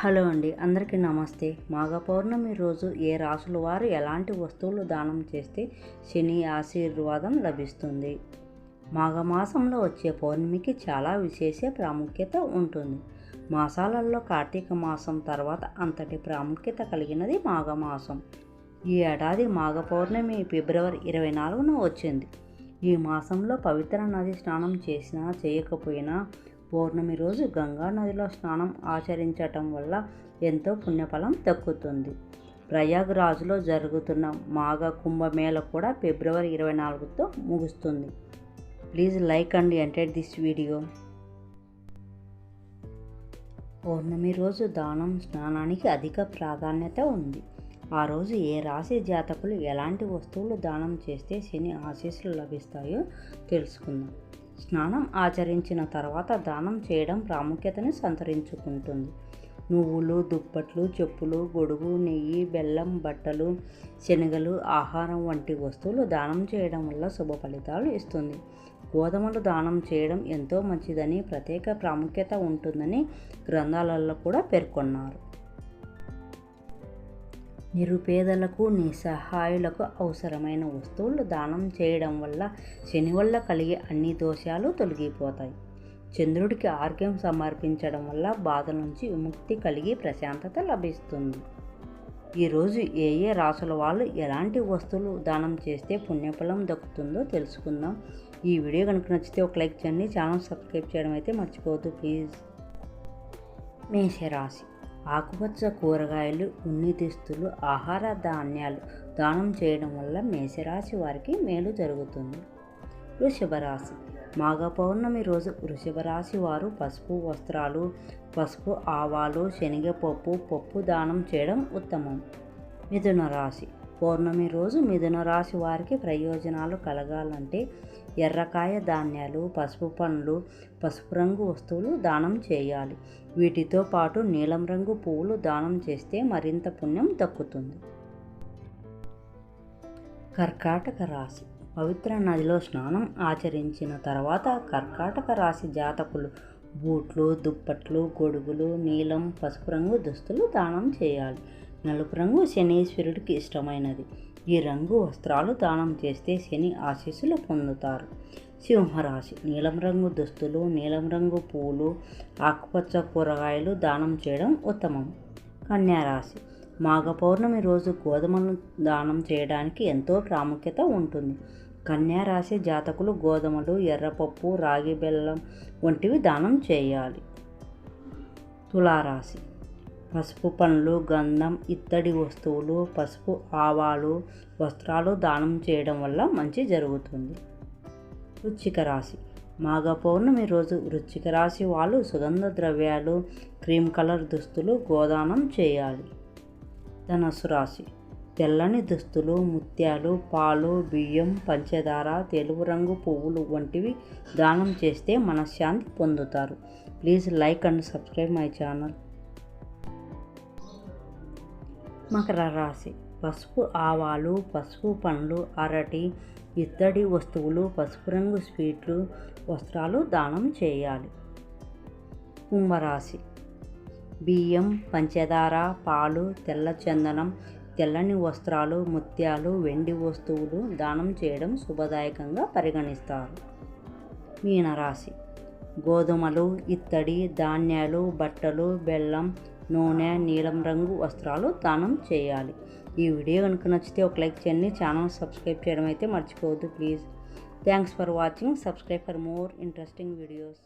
Hello అండి అందరికీ నమస్తే. మాఘ పౌర్ణమి రోజు ఏ రాసుల వారు ఎలాంటి వస్తువులు దానం చేస్తే శని ఆశీర్వాదం లభిస్తుంది? మాఘమాసంలో వచ్చే పౌర్ణమికి చాలా విశేష ప్రాముఖ్యత ఉంటుంది. మాసాలలో కార్తీక మాసం తర్వాత అంతటి ప్రాముఖ్యత కలిగినది మాఘమాసం. ఈ ఏడాది మాఘ పౌర్ణమి ఫిబ్రవరి ఇరవై నాలుగున వచ్చింది. ఈ మాసంలో పవిత్ర నది స్నానం చేసినా చేయకపోయినా పౌర్ణమి రోజు గంగా నదిలో స్నానం ఆచరించటం వల్ల ఎంతో పుణ్యఫలం దక్కుతుంది. ప్రయాగ్రాజ్లో జరుగుతున్న మాఘ కుంభమేళ కూడా ఫిబ్రవరి ఇరవై నాలుగుతో ముగుస్తుంది. Please like and enter this video. పౌర్ణమి రోజు దానం స్నానానికి అధిక ప్రాధాన్యత ఉంది. ఆ రోజు ఏ రాశి జాతకులు ఎలాంటి వస్తువులు దానం చేస్తే శని ఆశీస్సులు లభిస్తాయో తెలుసుకుందాం. స్నానం ఆచరించిన తర్వాత దానం చేయడం ప్రాముఖ్యతని సంతరించుకుంటుంది. నువ్వులు దుప్పట్లు చెప్పులు గొడుగు నెయ్యి బెల్లం బట్టలు శనగలు ఆహారం వంటి వస్తువులు దానం చేయడం వల్ల శుభ ఫలితాలు ఇస్తుంది. గోధుమలు దానం చేయడం ఎంతో మంచిదని ప్రత్యేక ప్రాముఖ్యత ఉంటుందని గ్రంథాలలో కూడా పేర్కొన్నారు. నిరుపేదలకు నిస్సహాయులకు అవసరమైన వస్తువులు దానం చేయడం వల్ల శని వల్ల కలిగే అన్ని దోషాలు తొలగిపోతాయి. చంద్రుడికి ఆర్గ్యం సమర్పించడం వల్ల బాధ నుంచి విముక్తి కలిగి ప్రశాంతత లభిస్తుంది. ఈరోజు ఏ ఏ రాసుల వాళ్ళు ఎలాంటి వస్తువులు దానం చేస్తే పుణ్యఫలం దక్కుతుందో తెలుసుకుందాం. ఈ వీడియో కనుక నచ్చితే ఒక లైక్ చేయండి. ఛానల్ సబ్స్క్రైబ్ చేయడం అయితే మర్చిపోవద్దు ప్లీజ్. మేషరాశి. ఆకుపచ్చ కూరగాయలు ఉన్ని దుస్తులు ఆహార ధాన్యాలు దానం చేయడం వల్ల మేషరాశి వారికి మేలు జరుగుతుంది. వృషభ రాశి మాఘ పౌర్ణమి రోజు వృషభ రాశి వారు పసుపు వస్త్రాలు పసుపు ఆవాలు శనగపప్పు పప్పు దానం చేయడం ఉత్తమం. మిథున రాశి పౌర్ణమి రోజు మిథున రాశి వారికి ప్రయోజనాలు కలగాలంటే ఎర్రకాయ ధాన్యాలు పసుపు పండ్లు పసుపు రంగు వస్తువులు దానం చేయాలి. వీటితో పాటు నీలం రంగు పువ్వులు దానం చేస్తే మరింత పుణ్యం దక్కుతుంది. కర్కాటక రాశి. పవిత్ర నదిలో స్నానం ఆచరించిన తర్వాత కర్కాటక రాశి జాతకులు బూట్లు దుప్పట్లు గొడుగులు నీలం పసుపు రంగు దుస్తులు దానం చేయాలి. నలుపు రంగు శనీశ్వరుడికి ఇష్టమైనది. ఈ రంగు వస్త్రాలు దానం చేస్తే శని ఆశీస్సులు పొందుతారు. సింహరాశి నీలం రంగు దుస్తులు నీలం రంగు పూలు ఆకుపచ్చ కూరగాయలు దానం చేయడం ఉత్తమం. కన్యారాశి మాఘ పౌర్ణమి రోజు గోధుమలను దానం చేయడానికి ఎంతో ప్రాముఖ్యత ఉంటుంది. కన్యారాశి జాతకులు గోధుమలు ఎర్రపప్పు రాగి బెల్లం వంటివి దానం చేయాలి. తులారాశి పసుపు పండ్లు గంధం ఇత్తడి వస్తువులు పసుపు ఆవాలు వస్త్రాలు దానం చేయడం వల్ల మంచి జరుగుతుంది. వృచ్చిక రాశి. మాఘ పౌర్ణమి రోజు వృచ్చిక రాశి వాళ్ళు సుగంధ ద్రవ్యాలు క్రీమ్ కలర్ దుస్తులు గోదానం చేయాలి. ధనస్సు రాశి. తెల్లని దుస్తులు ముత్యాలు పాలు బియ్యం పంచదార తెలుగు రంగు పువ్వులు వంటివి దానం చేస్తే మనశ్శాంతి పొందుతారు. Please like and subscribe my channel. Makar రాశి. పసుపు ఆవాలు పసుపు పండ్లు అరటి ఇత్తడి వస్తువులు పసుపు రంగు స్వీట్లు వస్త్రాలు దానం చేయాలి. కుంభరాశి. బియ్యం పంచదార పాలు తెల్ల చందనం తెల్లని వస్త్రాలు ముత్యాలు వెండి వస్తువులు దానం చేయడం శుభదాయకంగా పరిగణిస్తారు. మీనరాశి. గోధుమలు ఇత్తడి ధాన్యాలు బట్టలు బెల్లం నూనె నీలం రంగు వస్త్రాలు దానం చేయాలి. ఈ వీడియో కనుక నచ్చితే ఒక లైక్ చేయండి. ఛానల్ సబ్స్క్రైబ్ చేయడం అయితే మర్చిపోవద్దు please. Thanks for watching. Subscribe for more interesting videos.